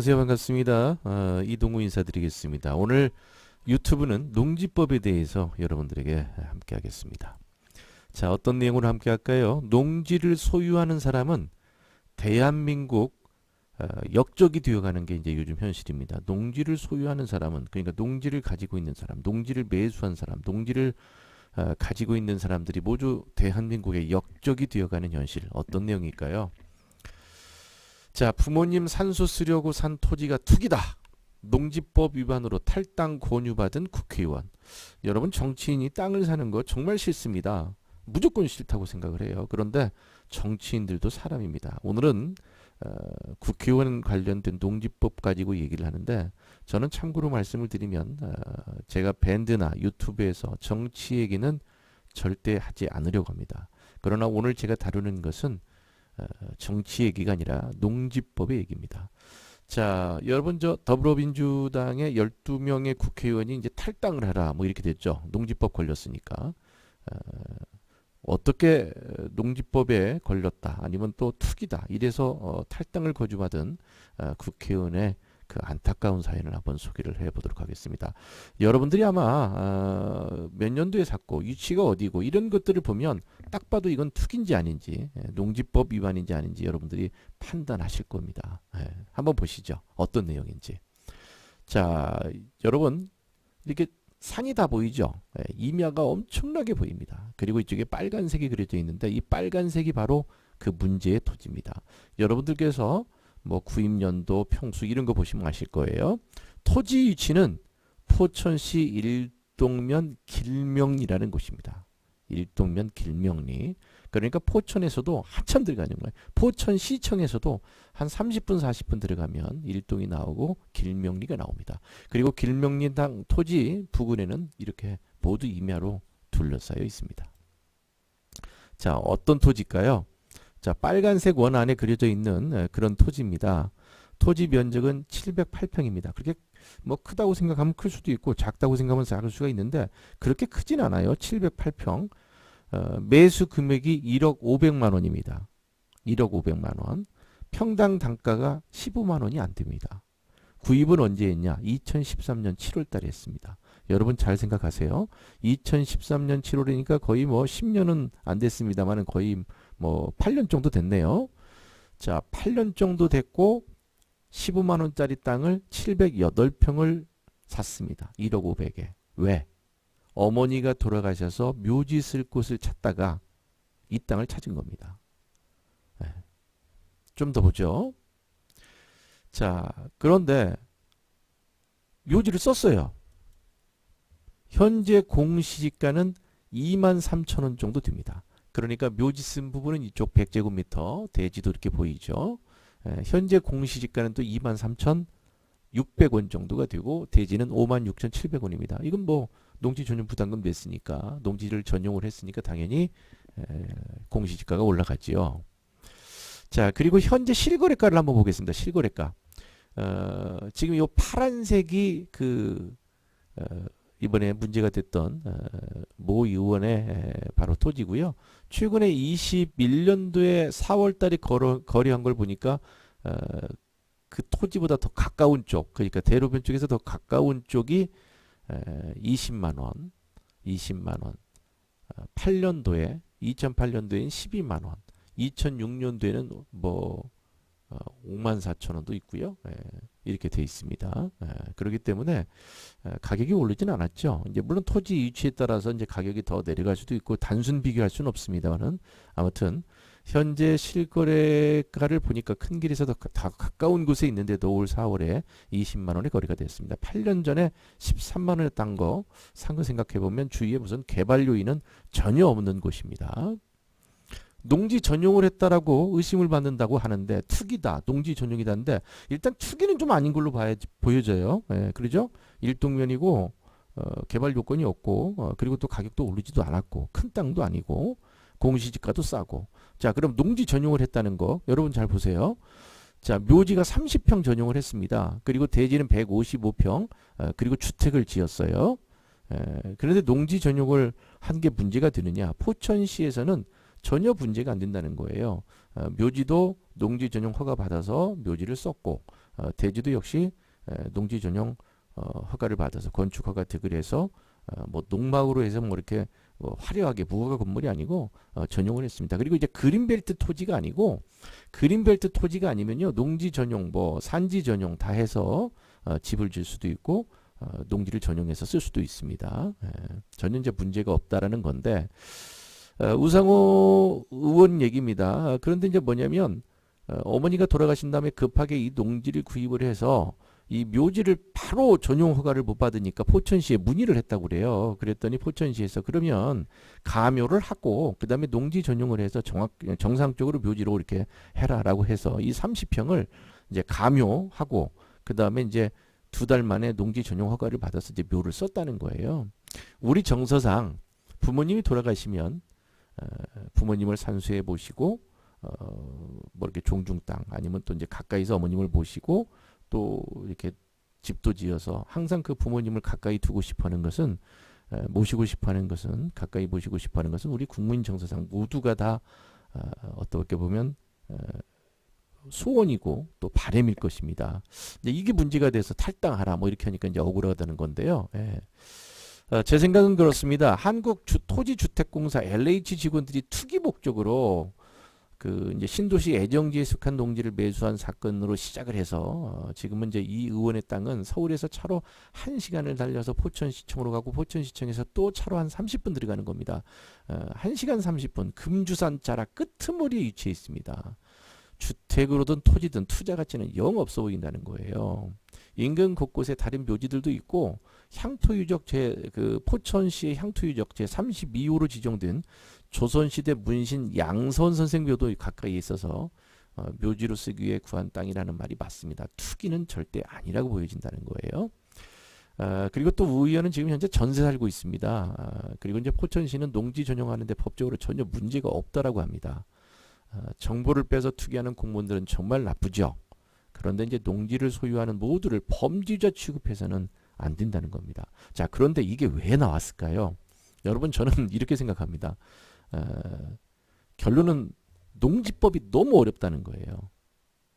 안녕하세요. 반갑습니다. 어, 이동우 인사드리겠습니다. 오늘 유튜브는 농지법에 대해서 여러분들에게 함께 하겠습니다. 자, 어떤 내용으로 함께 할까요? 농지를 소유하는 사람은 대한민국 어, 역적이 되어가는 게 이제 요즘 현실입니다. 농지를 소유하는 사람은 그러니까 농지를 가지고 있는 사람, 농지를 매수한 사람, 농지를 어, 가지고 있는 사람들이 모두 대한민국의 역적이 되어가는 현실 어떤 내용일까요? 자, 부모님 산소 쓰려고 산 토지가 투기다. 농지법 위반으로 탈당 권유받은 국회의원. 여러분 정치인이 땅을 사는 거 정말 싫습니다. 무조건 싫다고 생각을 해요. 그런데 정치인들도 사람입니다. 오늘은 어, 국회의원 관련된 농지법 가지고 얘기를 하는데 저는 참고로 말씀을 드리면 어, 제가 밴드나 유튜브에서 정치 얘기는 절대 하지 않으려고 합니다. 그러나 오늘 제가 다루는 것은 어, 정치 얘기가 아니라 농지법의 얘기입니다. 자, 여러분 저 더불어민주당의 12명의 국회의원이 이제 탈당을 하라 뭐 이렇게 됐죠. 농지법 걸렸으니까. 어, 어떻게 농지법에 걸렸다 아니면 또 투기다 이래서 어, 탈당을 거주받은 어, 국회의원의 그 안타까운 사연을 한번 소개를 해보도록 하겠습니다. 여러분들이 아마 어, 몇 년도에 샀고 위치가 어디고 이런 것들을 보면 딱 봐도 이건 투기인지 아닌지 예, 농지법 위반인지 아닌지 여러분들이 판단하실 겁니다. 예, 한번 보시죠. 어떤 내용인지. 자, 여러분 이렇게 산이 다 보이죠? 예, 임야가 엄청나게 보입니다. 그리고 이쪽에 빨간색이 그려져 있는데 이 빨간색이 바로 그 문제의 토지입니다. 여러분들께서 뭐 구입연도, 평수 이런 거 보시면 아실 거예요. 토지 위치는 포천시 일동면 길명리라는 곳입니다. 일동면 길명리. 그러니까 포천에서도 한참 들어가는 거예요. 포천시청에서도 한 30분 40분 들어가면 일동이 나오고 길명리가 나옵니다. 그리고 길명리당 토지 부근에는 이렇게 모두 임야로 둘러싸여 있습니다. 자, 어떤 토지일까요? 자, 빨간색 원 안에 그려져 있는 에, 그런 토지입니다. 토지 면적은 708평입니다. 그렇게 뭐 크다고 생각하면 클 수도 있고 작다고 생각하면 작을 수가 있는데 그렇게 크진 않아요. 708평. 어, 매수 금액이 1억 500만 원입니다. 1억 500만 원. 평당 단가가 15만 원이 안 됩니다. 구입은 언제 했냐? 2013년 7월 달에 했습니다. 여러분 잘 생각하세요. 2013년 7월이니까 거의 뭐 10년은 안 됐습니다만은 거의 뭐 8년 정도 됐네요. 자, 8년 정도 됐고 15만 원짜리 땅을 708평을 샀습니다. 1억 500에. 왜? 어머니가 돌아가셔서 묘지 쓸 곳을 찾다가 이 땅을 찾은 겁니다. 좀더 보죠. 자, 그런데 묘지를 썼어요. 현재 공시지가는 2만 3천 원 정도 됩니다. 그러니까 묘지 쓴 부분은 이쪽 100제곱미터 대지도 이렇게 보이죠. 에, 현재 공시지가는 또 2만 3천 600원 정도가 되고 대지는 5만 6천 700원입니다. 이건 뭐 농지 전용 부담금 냈으니까 농지를 전용을 했으니까 당연히 에, 공시지가가 올라갔지요. 자 그리고 현재 실거래가를 한번 보겠습니다. 실거래가 어, 지금 이 파란색이 그 어, 이번에 문제가 됐던 어, 모 의원의 에, 바로 토지고요. 최근에 21년도에 4월달에 거래, 거래한 걸 보니까 어, 그 토지보다 더 가까운 쪽, 그러니까 대로변 쪽에서 더 가까운 쪽이 에, 20만 원, 20만 원. 어, 8년도에 2008년도엔 12만 원, 2006년도에는 뭐 어, 5만 4천 원도 있고요. 예, 이렇게 돼 있습니다. 예, 그렇기 때문에 에, 가격이 오르진 않았죠. 이제 물론 토지 위치에 따라서 이제 가격이 더 내려갈 수도 있고 단순 비교할 수는 없습니다만은 아무튼 현재 실거래가를 보니까 큰 길에서 더, 가- 더 가까운 곳에 있는데도 올 4월에 20만 원의 거래가 됐습니다. 8년 전에 13만 원에 딴 거 산 거 생각해 보면 주위에 무슨 개발 요인은 전혀 없는 곳입니다. 농지 전용을 했다라고 의심을 받는다고 하는데 투기다, 농지 전용이다는데 일단 투기는 좀 아닌 걸로 봐야 보여져요. 예, 그러죠? 일동면이고 어, 개발 요건이 없고 어, 그리고 또 가격도 오르지도 않았고 큰 땅도 아니고 공시지가도 싸고 자 그럼 농지 전용을 했다는 거 여러분 잘 보세요. 자 묘지가 30평 전용을 했습니다. 그리고 대지는 155평 어, 그리고 주택을 지었어요. 에, 그런데 농지 전용을 한 게 문제가 되느냐? 포천시에서는 전혀 문제가 안 된다는 거예요. 어, 묘지도 농지 전용 허가 받아서 묘지를 썼고 어, 대지도 역시 에, 농지 전용 어, 허가를 받아서 건축 허가 득을 해서 어, 뭐 농막으로 해서 뭐 이렇게 뭐 화려하게 무허가 건물이 아니고 어, 전용을 했습니다. 그리고 이제 그린벨트 토지가 아니고 그린벨트 토지가 아니면요 농지 전용 뭐 산지 전용 다 해서 어, 집을 질 수도 있고 어, 농지를 전용해서 쓸 수도 있습니다. 예, 전혀 이제 문제가 없다라는 건데 어, 우상호 의원 얘기입니다. 아, 그런데 이제 뭐냐면 어, 어머니가 돌아가신 다음에 급하게 이 농지를 구입을 해서 이 묘지를 바로 전용 허가를 못 받으니까 포천시에 문의를 했다고 그래요. 그랬더니 포천시에서 그러면 가묘를 하고 그다음에 농지 전용을 해서 정확 정상적으로 묘지로 이렇게 해라라고 해서 이 30평을 이제 가묘하고 그다음에 이제 두 달 만에 농지 전용 허가를 받아서 이제 묘를 썼다는 거예요. 우리 정서상 부모님이 돌아가시면 어, 부모님을 산수해 모시고 어, 뭐 이렇게 종중 땅 아니면 또 이제 가까이서 어머님을 모시고 또 이렇게 집도 지어서 항상 그 부모님을 가까이 두고 싶어하는 것은 에, 모시고 싶어하는 것은 가까이 모시고 싶어하는 것은 우리 국민 정서상 모두가 다 어, 어떻게 보면 에, 소원이고 또 바램일 것입니다. 이제 이게 문제가 돼서 탈당하라 뭐 이렇게 하니까 이제 억울하다는 건데요. 예. 어, 제 생각은 그렇습니다. 한국 주, 토지주택공사 LH 직원들이 투기 목적으로 그 이제 신도시 애정지에 속한 농지를 매수한 사건으로 시작을 해서 어, 지금은 이제 이 의원의 땅은 서울에서 차로 1시간을 달려서 포천시청으로 가고 포천시청에서 또 차로 한 30분 들어가는 겁니다. 어, 1시간 30분 금주산 자락 끄트머리에 위치해 있습니다. 주택으로든 토지든 투자 가치는 영 없어 보인다는 거예요. 인근 곳곳에 다른 묘지들도 있고 향토유적 제그 포천시의 향토유적 제 32호로 지정된 조선시대 문신 양선 선생묘도 가까이에 있어서 어, 묘지로 쓰기 위해 구한 땅이라는 말이 맞습니다. 투기는 절대 아니라고 보여진다는 거예요. 아, 그리고 또 우 의원은 지금 현재 전세 살고 있습니다. 아, 그리고 이제 포천시는 농지 전용하는데 법적으로 전혀 문제가 없다라고 합니다. 아, 정보를 빼서 투기하는 공무원들은 정말 나쁘죠. 그런데 이제 농지를 소유하는 모두를 범죄자 취급해서는 안 된다는 겁니다. 자, 그런데 이게 왜 나왔을까요? 여러분, 저는 이렇게 생각합니다. 어, 결론은 농지법이 너무 어렵다는 거예요.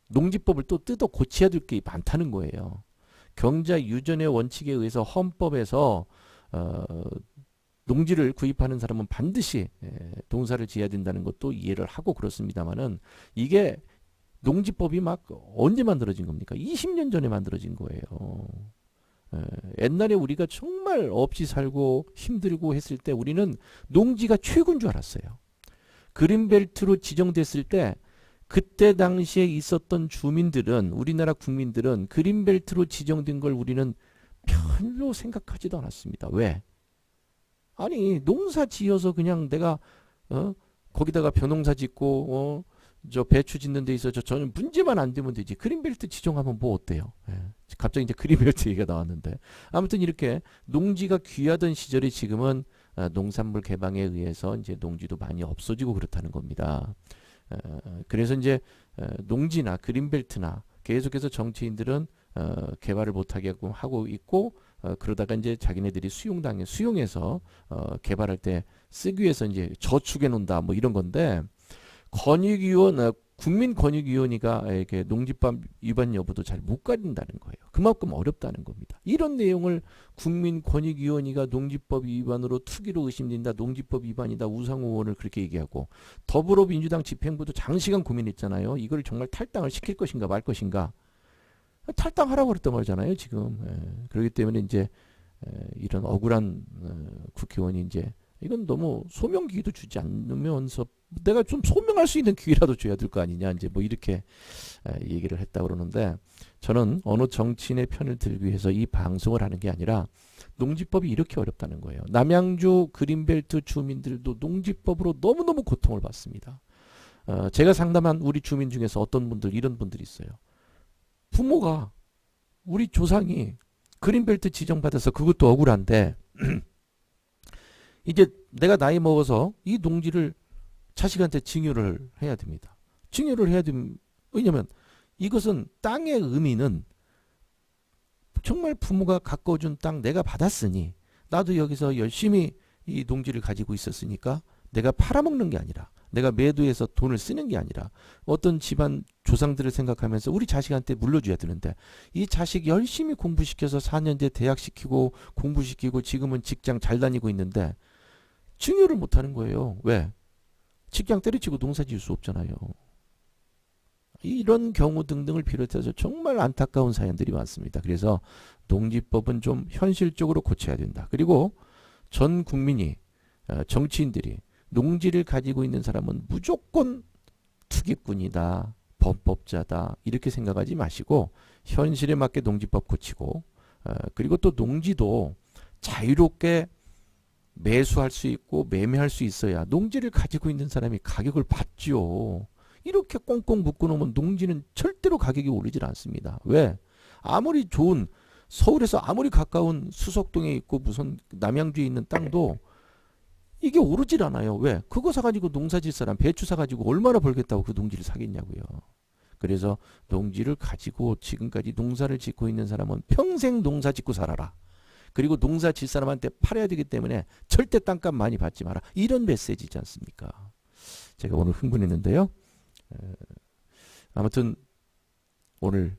농지법을 또 뜯어 고쳐야 될 게 많다는 거예요. 경자 유전의 원칙에 의해서 헌법에서 어, 농지를 구입하는 사람은 반드시 에, 동사를 지어야 된다는 것도 이해를 하고 그렇습니다만은 이게 농지법이 막 언제 만들어진 겁니까? 20년 전에 만들어진 거예요. 에, 옛날에 우리가 정말 없이 살고 힘들고 했을 때 우리는 농지가 최고인 줄 알았어요. 그린벨트로 지정됐을 때 그때 당시에 있었던 주민들은 우리나라 국민들은 그린벨트로 지정된 걸 우리는 별로 생각하지도 않았습니다. 왜? 아니 농사 지어서 그냥 내가 어 거기다가 벼농사 짓고 어 저 배추 짓는 데 있어서 저는 문제만 안 되면 되지 그린벨트 지정하면 뭐 어때요? 예. 갑자기 이제 그린벨트 얘기가 나왔는데 아무튼 이렇게 농지가 귀하던 시절이 지금은 어, 농산물 개방에 의해서 이제 농지도 많이 없어지고 그렇다는 겁니다. 어, 그래서 이제 어, 농지나 그린벨트나 계속해서 정치인들은 어, 개발을 못하게 하고- 하고 있고 어, 그러다가 이제 자기네들이 수용당해 수용해서 어, 개발할 때 쓰기 위해서 이제 저축해 놓는다 뭐 이런 건데 권익위원 어, 국민권익위원회가 이렇게 농지법 위반 여부도 잘 못 가린다는 거예요. 그만큼 어렵다는 겁니다. 이런 내용을 국민권익위원회가 농지법 위반으로 투기로 의심된다, 농지법 위반이다, 우상호 의원을 그렇게 얘기하고 더불어민주당 집행부도 장시간 고민했잖아요. 이걸 정말 탈당을 시킬 것인가 말 것인가. 탈당하라고 그랬단 말이잖아요, 지금. 예. 그렇기 때문에 이제 에, 이런 억울한 어, 국회의원이 이제 이건 너무 소명 기회도 주지 않으면서 내가 좀 소명할 수 있는 기회라도 줘야 될 거 아니냐 이제 뭐 이렇게 에, 얘기를 했다 그러는데 저는 어느 정치인의 편을 들기 위해서 이 방송을 하는 게 아니라 농지법이 이렇게 어렵다는 거예요. 남양주 그린벨트 주민들도 농지법으로 너무너무 고통을 받습니다. 어, 제가 상담한 우리 주민 중에서 어떤 분들 이런 분들이 있어요. 부모가 우리 조상이 그린벨트 지정받아서 그것도 억울한데 이제 내가 나이 먹어서 이 농지를 자식한테 증여를 해야 됩니다. 증여를 해야 됩 왜냐면 이것은 땅의 의미는 정말 부모가 가꿔준 땅 내가 받았으니 나도 여기서 열심히 이 농지를 가지고 있었으니까 내가 팔아먹는 게 아니라 내가 매도해서 돈을 쓰는 게 아니라 어떤 집안 조상들을 생각하면서 우리 자식한테 물려줘야 되는데 이 자식 열심히 공부시켜서 4년제 대학 시키고 공부시키고 지금은 직장 잘 다니고 있는데 증여를 못 하는 거예요. 왜? 직장 때려치고 농사 지을 수 없잖아요. 이런 경우 등등을 비롯해서 정말 안타까운 사연들이 많습니다. 그래서 농지법은 좀 현실적으로 고쳐야 된다. 그리고 전 국민이 어, 정치인들이 농지를 가지고 있는 사람은 무조건 투기꾼이다, 범법자다 이렇게 생각하지 마시고 현실에 맞게 농지법 고치고 어, 그리고 또 농지도 자유롭게 매수할 수 있고 매매할 수 있어야 농지를 가지고 있는 사람이 가격을 받죠. 이렇게 꽁꽁 묶어놓으면 농지는 절대로 가격이 오르질 않습니다. 왜? 아무리 좋은 서울에서 아무리 가까운 수석동에 있고 무슨 남양주에 있는 땅도 이게 오르질 않아요. 왜? 그거 사가지고 농사 질 사람 배추 사가지고 얼마나 벌겠다고 그 농지를 사겠냐고요. 그래서 농지를 가지고 지금까지 농사를 짓고 있는 사람은 평생 농사 짓고 살아라. 그리고 농사 질 사람한테 팔아야 되기 때문에 절대 땅값 많이 받지 마라. 이런 메시지지 않습니까? 제가 오늘 흥분했는데요. 에, 아무튼 오늘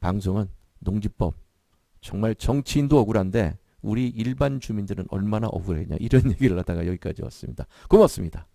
방송은 농지법 정말 정치인도 억울한데 우리 일반 주민들은 얼마나 억울했냐 이런 얘기를 하다가 여기까지 왔습니다. 고맙습니다.